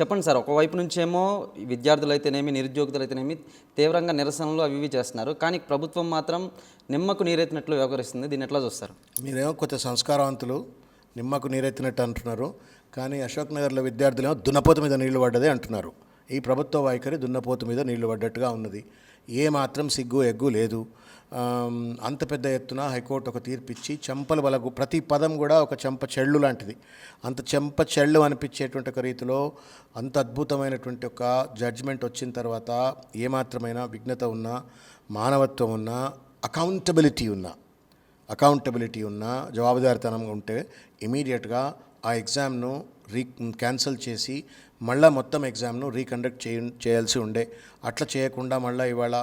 చెప్పండి సార్ ఒకవైపు నుంచేమో విద్యార్థులు అయితేనేమి నిరుద్యోగులు అయితేనేమి తీవ్రంగా నిరసనలు అవి ఇవి చేస్తున్నారు. కానీ ప్రభుత్వం మాత్రం నిమ్మకు నీరెత్తినట్లు వ్యవహరిస్తుంది. దీన్ని ఎట్లా చూస్తారు? మీరేమో కొంచెం సంస్కారవంతులు నిమ్మకు నీరెత్తినట్టు అంటున్నారు. కానీ అశోక్ నగర్లో విద్యార్థులేమో దున్నపోత మీద నీళ్ళు పడ్డదే అంటున్నారు. ఈ ప్రభుత్వ వైఖరి దున్నపోతు మీద నీళ్ళు పడ్డట్టుగా ఉన్నది. ఏ మాత్రం సిగ్గు ఎగ్గు లేదు. అంత పెద్ద ఎత్తున హైకోర్టు ఒక తీర్పిచ్చి చెంపల బలకు ప్రతి పదం కూడా ఒక చెంప చెళ్ళు లాంటిది. అంత చెంప చెళ్ళు అనిపించేటువంటి ఒక రీతిలో అంత అద్భుతమైనటువంటి ఒక జడ్జ్మెంట్ వచ్చిన తర్వాత ఏమాత్రమైన విఘ్నత ఉన్నా మానవత్వం ఉన్నా అకౌంటబిలిటీ ఉన్నా అకౌంటబిలిటీ ఉన్న జవాబుదారితనం ఉంటే ఇమీడియట్గా ఆ ఎగ్జామ్ను రీ క్యాన్సిల్ చేసి మళ్ళీ మొత్తం ఎగ్జామ్ను రీకండక్ట్ చేయ చేయాల్సి ఉండే. అట్లా చేయకుండా మళ్ళీ ఇవాళ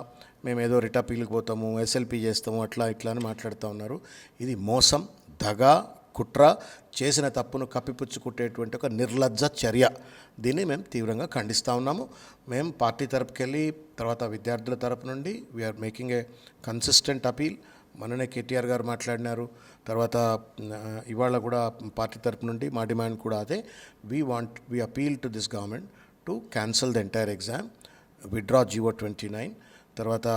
మేము ఏదో రిటపీలకు పోతాము ఎస్ఎల్పి చేస్తాము అట్లా ఇట్లా అని మాట్లాడుతూ ఉన్నారు. ఇది మోసం దగ కుట్ర చేసిన తప్పును కప్పిపుచ్చుకుట్టేటువంటి ఒక నిర్లజ్జ చర్య. దీన్ని మేము తీవ్రంగా ఖండిస్తూ ఉన్నాము. మేము పార్టీ తరపుకెళ్ళి తర్వాత విద్యార్థుల తరపు నుండి we're making a consistent appeal మొన్ననే కేటీఆర్ గారు మాట్లాడినారు. తర్వాత ఇవాళ కూడా పార్టీ తరపు నుండి మా డిమాండ్ కూడా అదే. We want we appeal to this government to cancel the entire exam withdraw GO twenty nine తర్వాత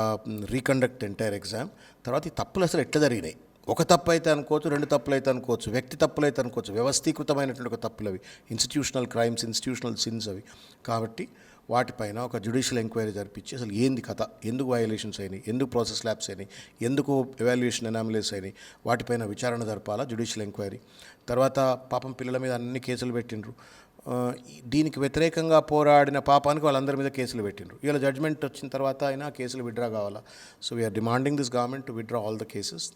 రీకండక్ట్ ఎంటైర్ ఎగ్జామ్ తర్వాత ఈ తప్పులు అసలు ఎట్లా జరిగినాయి? ఒక తప్పు అయితే అనుకోవచ్చు రెండు తప్పులు అయితే అనుకోవచ్చు వ్యక్తి తప్పులు అయితే అనుకోవచ్చు వ్యవస్థీకృతమైనటువంటి ఒక తప్పులు అవి ఇన్స్టిట్యూషనల్ క్రైమ్స్ ఇన్స్టిట్యూషనల్ సిన్స్ అవి. కాబట్టి వాటిపైన ఒక జ్యుడిషియల్ ఎంక్వైరీ జరిపించి అసలు ఏంది కథ? ఎందుకు వయలేషన్స్ అయినాయి? ఎందుకు ప్రాసెస్ ల్యాబ్స్ అయినాయి? ఎందుకు ఎవాల్యుయేషన్ ఎనామిలేస్ అయినాయి? వాటిపైన విచారణ జరపాలా? జ్యుడిషియల్ ఎంక్వైరీ తర్వాత పాపం పిల్లల మీద అన్ని కేసులు పెట్టిండ్రు. దీనికి వ్యతిరేకంగా పోరాడిన పాపానికి వాళ్ళందరి మీద కేసులు పెట్టిండ్రు. ఇవాళ జడ్జ్మెంట్ వచ్చిన తర్వాత అయినా కేసులు విత్డ్రా కావాలా? So we're demanding this government to withdraw all the cases